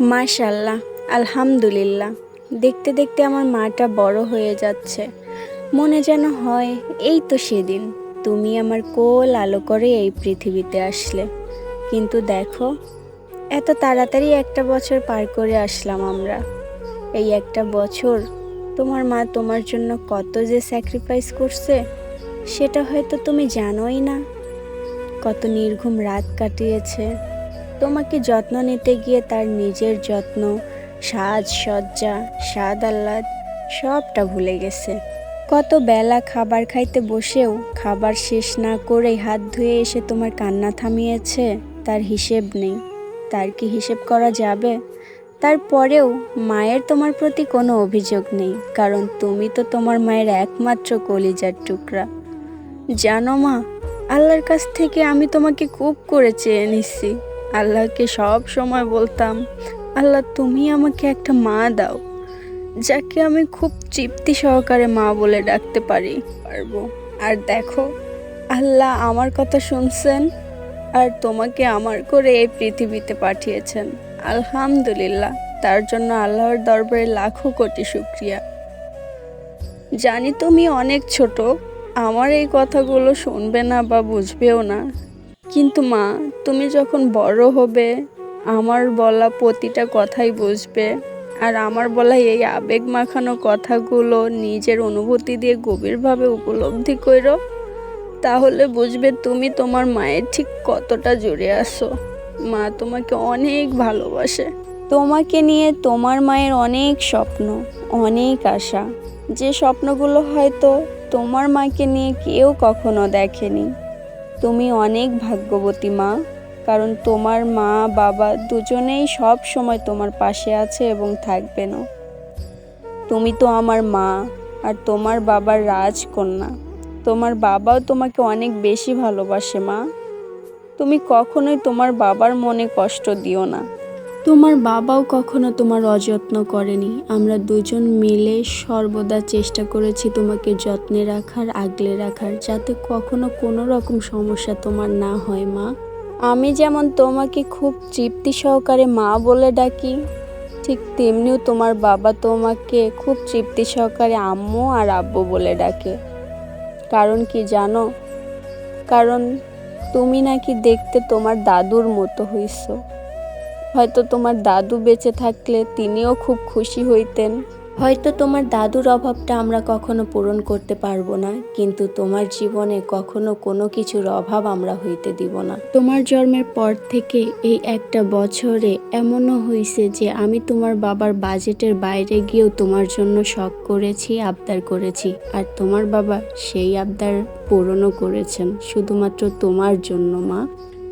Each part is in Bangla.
মাশাল্লাহ, আলহামদুলিল্লাহ। দেখতে দেখতে আমার মাটা বড় হয়ে যাচ্ছে। মনে যেন হয়, এই তো সেদিন, তুমি আমার কোল আলো করে এই পৃথিবীতে আসলে। কিন্তু দেখো, এত তাড়াতাড়ি একটা বছর পার করে আসলাম আমরা। এই একটা বছর, তোমার মা তোমার জন্য কত যে স্যাক্রিফাইস করছে, সেটা হয়তো তুমি জানোই না। কত নির্ঘুম রাত কাটিয়েছে। তোমাকে যত্ন নিতে গিয়ে তার নিজের যত্ন সাজ সজ্জা স্বাদ, আহ্লাদ, সবটা ভুলে গেছে। কত বেলা খাবার খাইতে বসেও খাবার শেষ না করেই হাত ধুয়ে এসে তোমার কান্না থামিয়েছে, তার হিসেব নেই। তার কি হিসেব করা যাবে? তারপরেও মায়ের তোমার প্রতি কোনো অভিযোগ নেই, কারণ তুমি তো তোমার মায়ের একমাত্র কলিজার টুকরা। জানো মা, আল্লাহর কাছ থেকে আমি তোমাকে খুব করে চেয়ে নিচ্ছি আল্লাহকে সব সময় বলতাম, আল্লাহ, তুমি আমাকে একটা মা দাও, যাকে আমি খুব তৃপ্তি সহকারে মা বলে ডাকতে পারি, পারব। আর দেখো, আল্লাহ আমার কথা শুনছেন আর তোমাকে আমার করে এই পৃথিবীতে পাঠিয়েছেন। আলহামদুলিল্লাহ, তার জন্য আল্লাহর দরবারে লাখো কোটি শুক্রিয়া। জানি তুমি অনেক ছোট, আমার এই কথাগুলো শুনবে না বা বুঝবেও না। কিন্তু মা, তুমি যখন বড় হবে, আমার বলা প্রতিটা কথাই বুঝবে। আর আমার বলা এই আবেগ মাখানো কথাগুলো নিজের অনুভূতি দিয়ে গভীরভাবে উপলব্ধি করো তাহলে বুঝবে তুমি তোমার মায়ের ঠিক কতটা জুড়ে আসো মা তোমাকে অনেক ভালোবাসে। তোমাকে নিয়ে তোমার মায়ের অনেক স্বপ্ন, অনেক আশা। যে স্বপ্নগুলো হয়তো তোমার মাকে নিয়ে কেউ কখনো দেখেনি। তুমি অনেক ভাগ্যবতী মা, কারণ তোমার মা, বাবা দুজনেই সব সময় তোমার পাশে আছে এবং থাকবে না। তুমি তো আমার মা, আর তোমার বাবার রাজকন্যা। তোমার বাবাও তোমাকে অনেক বেশি ভালোবাসে মা। তুমি কখনোই তোমার বাবার মনে কষ্ট দিও না। তোমার বাবাও কখনো তোমার অযত্ন করেনি। আমরা দুজন মিলে সর্বদা চেষ্টা করেছি তোমাকে যত্নে রাখার, আগলে রাখার, যাতে কখনো কোনো রকম সমস্যা তোমার না হয়, মা। আমি যেমন তোমাকে খুব তৃপ্তি সহকারে মা বলে ডাকি, ঠিক তেমনিও তোমার বাবা তোমাকে খুব তৃপ্তি সহকারে আম্মু আর আব্বু বলে ডাকে। কারণ কি জানো? কারণ তুমি নাকি দেখতে তোমার দাদুর মতো হইছো। হয়তো তোমার দাদু বেঁচে থাকলে তিনিও খুব খুশি হইতেন। হয়তো তোমার দাদুর অভাবটা আমরা কখনো পূরণ করতে পারব না, কিন্তু তোমার জীবনে কখনো কোনো কিছুর অভাব আমরা হইতে দিব না। তোমার জন্মের পর থেকে এই একটা বছরে এমনও হয়েছে যে আমি তোমার বাবার বাজেটের বাইরে গিয়েও তোমার জন্য শখ করেছি, আবদার করেছি, আর তোমার বাবা সেই আবদার পূরণও করেছেন, শুধুমাত্র তোমার জন্য, মা।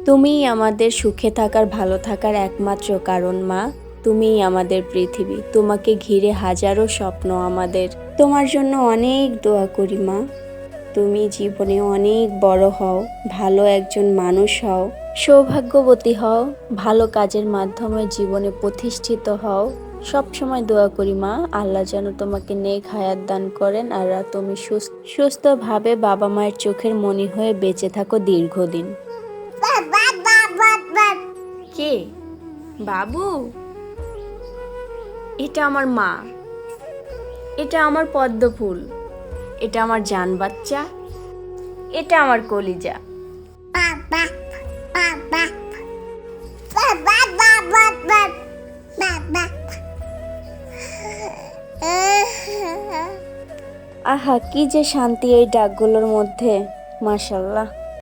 তুমিই আমাদের সুখে থাকার, ভালো থাকার একমাত্র কারণ, মা। তুমিই আমাদের পৃথিবী। তোমাকে ঘিরে হাজারো স্বপ্ন আমাদের। তোমার জন্য অনেক দোয়া করি, মা। তুমি জীবনে অনেক বড় হও, ভালো একজন মানুষ হও, সৌভাগ্যবতী হও, ভালো কাজের মাধ্যমে জীবনে প্রতিষ্ঠিত হও। সব সময় দোয়া করি, মা। আল্লাহ যেন তোমাকে নেক হায়াত দান করেন আর তুমি সুস্থ, সুস্থভাবে বাবা মায়ের চোখের মনি হয়ে বেঁচে থাকো দীর্ঘদিন। কে? বাবু? এটা আমার মা। এটা আমার পদ্ম ফুল এটা আমার জান বাচ্চা এটা আমার কলিজা। আহা, কি যে শান্তি এই ডাকগুলোর মধ্যে, মাশাল্লাহ।